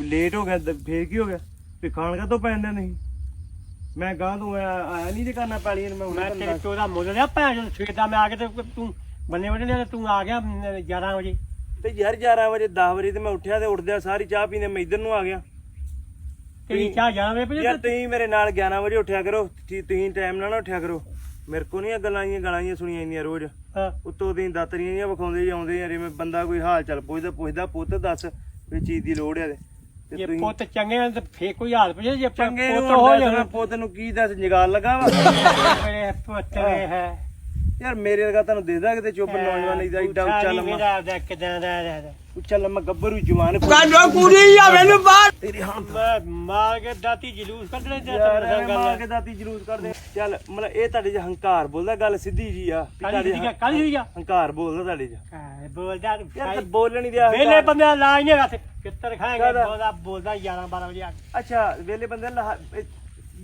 Late ਹੋ ਗਿਆ ਤੇ ਫੇਰ ਕੀ ਹੋ ਗਿਆ? ਤੇ ਖਾਣ ਕਾ ਤੋਂ ਪੈਂਦਾ ਨਹੀਂ ਮੈਂ ਗਾਂ ਤੋਂ ਆਇਆ ਆਇਆ ਨਹੀਂ ਜੇ ਕਰਨਾ ਪੈਲੀਆਂ ਨੂੰ ਮੈਂ ਮੈਂ ਤੇਰੇ ਚੋਦਾ ਮੁੱਲ ਲਿਆ ਭੈਣ ਜਦੋਂ ਸਵੇਰ ਦਾ ਮੈਂ ਆ ਕੇ ਤੇ ਤੂੰ ਬੰਨੇ ਬੰਨੇ ਲਿਆ ਤੇ ਤੂੰ ਆ ਗਿਆ ਅਮ, 11 ਵਜੇ। ਤੇ ਯਾਰ 11 ਵਜੇ 10 ਵਜੇ ਤੇ ਮੈਂ ਉੱਠਿਆ ਤੇ ਉੱਠਦਿਆਂ ਸਾਰੀ ਚਾਹ ਪੀਂਦੇ ਮੈਂ ਇੱਧਰ ਨੂੰ ਆ ਗਿਆ। ਤੇਰੀ ਚਾਹ ਜਾਣਾ ਵੇ ਯਾਰ ਤੁਸੀਂ ਮੇਰੇ ਨਾਲ 11 ਵਜੇ ਉੱਠਿਆ ਕਰੋ ਤੁਸੀਂ ਤੁਸੀਂ ਟਾਈਮ ਨਾਲ ਨਾ ਉੱਠਿਆ ਕਰੋ। ਮੇਰੇ ਕੋ ਨਹੀਂ ਇਹ ਗੱਲਾਂ ਜੀਆਂ ਗਾਲਾਂ ਜੀਆਂ ਸੁਣੀਆਂ ਜਾਂਦੀਆਂ ਰੋਜ਼। ਉੱਤੋਂ ਦੀ ਦਾਤਰੀਆਂ ਜੀਆਂ ਵਿਖਾਉਂਦੇ ਜਾਂਦੇ ਆ ਜਿਵੇਂ ਬੰਦਾ ਕੋਈ ਹਾਲ ਚਾਲ ਪੁੱਛਦਾ ਪੁੱਛਦਾ ਪੁੱਤ ਦੱਸ ਵੀ ਚੀਜ਼ ਦੀ ਲੋੜ ਹੈ ਤੇ। ਤੇ ਜੇ ਤੁਸੀਂ ਪੁੱਤ ਚੰਗੇ ਨੇ ਤੇ ਫੇਰ ਕੋਈ ਹਾਲ ਪੁੱਛੇ ਜੇ ਚੰਗੇ ਪੁੱਤ ਨੂੰ ਹੋ ਹੋ ਜਾਣਾ। ਪੁੱਤ ਨੂੰ ਕੀ ਦੱਸ ਜਗਾਲ ਲੱਗਾ ਵਾ? ਮੇਰੇ ਪੁੱਤ ਹੈ। ਯਾਰ ਮੇਰੇ ਵਰਗਾ ਤੁਹਾਨੂੰ ਦੇਦਾ ਕਿਤੇ ਚੁੱਪ ਨੌਜਵਾਨ ਏਡਾ ਉੱਚਾ ਲੰਮਾ। ਮੇਰਾ ਦਾ ਕਿਦਾਂ ਦਾ ਦਾ ਉੱਚਾ ਲੰਮਾ ਗੱਭਰੂ ਜਵਾਨ ਕਾਡੋ ਕੁੜੀ ਆ ਮੈਨੂੰ ਬਾਹਰ ਤੇਰੀ ਹਾਂ ਮੈਂ ਮਾਰ ਕੇ ਦਾਤੀ ਜਲੂਸ ਕੱਢਣੇ ਤੇ ਯਾਰ ਤਾਂ ਐਵੇਂ ਮਾਰ ਗੱਲ ਕੇ ਦਾਤੀ ਜਲੂਸ ਕਰਦੇ ਚੱਲ ਮਤਲਬ ਇਹ ਤੁਹਾਡੇ ਚ ਹੰਕਾਰ ਬੋਲਦਾ ਗੱਲ ਸਿੱਧੀ ਜੀ ਆ ਵੀ ਕਾਲੀ ਤੁਹਾਡੇ ਸੀ ਕਾਲੀ ਹੰਕਾਰ ਬੋਲਦਾ ਤੁਹਾਡੇ ਚ। ਬੋਲਦਾ? ਯਾਰ ਤੇ ਬੋਲਣ ਹੀ ਦਿਆ ਵੇਲੇ ਹੰਕਾਰ। ਬੰਦੇ ਦਾ ਲਾ ਹੀ ਨਹੀਂ ਰਾਤੇ ਕਿੱਤਰ ਖਾਏਗਾ? ਕਾਹਦਾ? ਬੋਲਦਾ ਬੋਲਦਾ 11 12 ਵਜੇ ਆ ਕੇ। ਅੱਛਾ ਵੇਲੇ ਬੰਦੇ ਲਾ ਇਹ-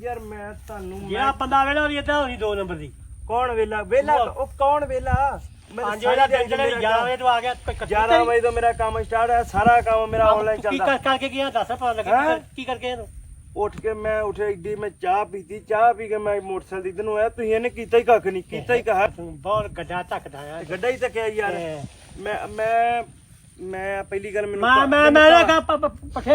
ਯਾਰ ਮੈਂ ਤੁਹਾਨੂੰ ਜਿਹੜਾ ਮੈਂ- ਬੰਦਾ ਵੇਲੇ ਉਹਦੀ ਇਦਾਂ ਹੋਣੀ 2 ਨੰਬਰ ਦੀ। ਕੌਣ ਵੇਲਾ? ਵੇਲਾ ਉਹ ਕੌਣ ਵੇਲਾ? ਮੈਂ ਪੰਜ ਵਜੇ ਦਾ ਦਿਨ ਚੜੇ 11 ਵਜੇ ਤੋਂ ਆ ਗਿਆ ਕੋਈ ਕੱਤੀ 11 ਵਜੇ ਤੋਂ ਮੇਰਾ ਕੰਮ ਸਟਾਰਟ ਹੈ ਸਾਰਾ ਕੰਮ ਮੇਰਾ ਆਨਲਾਈਨ ਕੀ ਚੱਲਦਾ। ਕਰ ਕਰਕੇ ਗਿਆ? ਦੱਸ ਪਤਾ ਲੱਗੇ ਹੈਂ? ਕੀ ਕਰਕੇ ਇਹਨੂੰ ਉੱਠ ਕੇ ਮੈਂ ਉੱਠਿਆ ਇੱਡੀ ਮੈਂ ਚਾਹ ਪੀਤੀ ਚਾਹ ਪੀ ਕੇ ਮੈਂ ਮੋਟਰਸਾਈਕਲ ਇੱਧਰ ਨੂੰ ਆਇਆ ਤੁਸੀਂ ਇਹਨੇ ਕੀਤਾ ਹੀ ਕੱਖ ਨਹੀਂ ਕੀਤਾ ਹੀ ਕਹਾ ਬਹੁਤ ਗੱਡਾ ਧੱਕਦਾ ਆ। ਗੱਡਾ ਹੀ ਤੱਕਿਆ ਯਾਰ। ਮੈਂ ਮੈਂ ਮੈਂ ਪਹਿਲੀ ਗੱਲ ਮੈਨੂੰ ਮੈਂ ਮੈਂ ਮੈਂ ਕਾ ਪੱਠੇ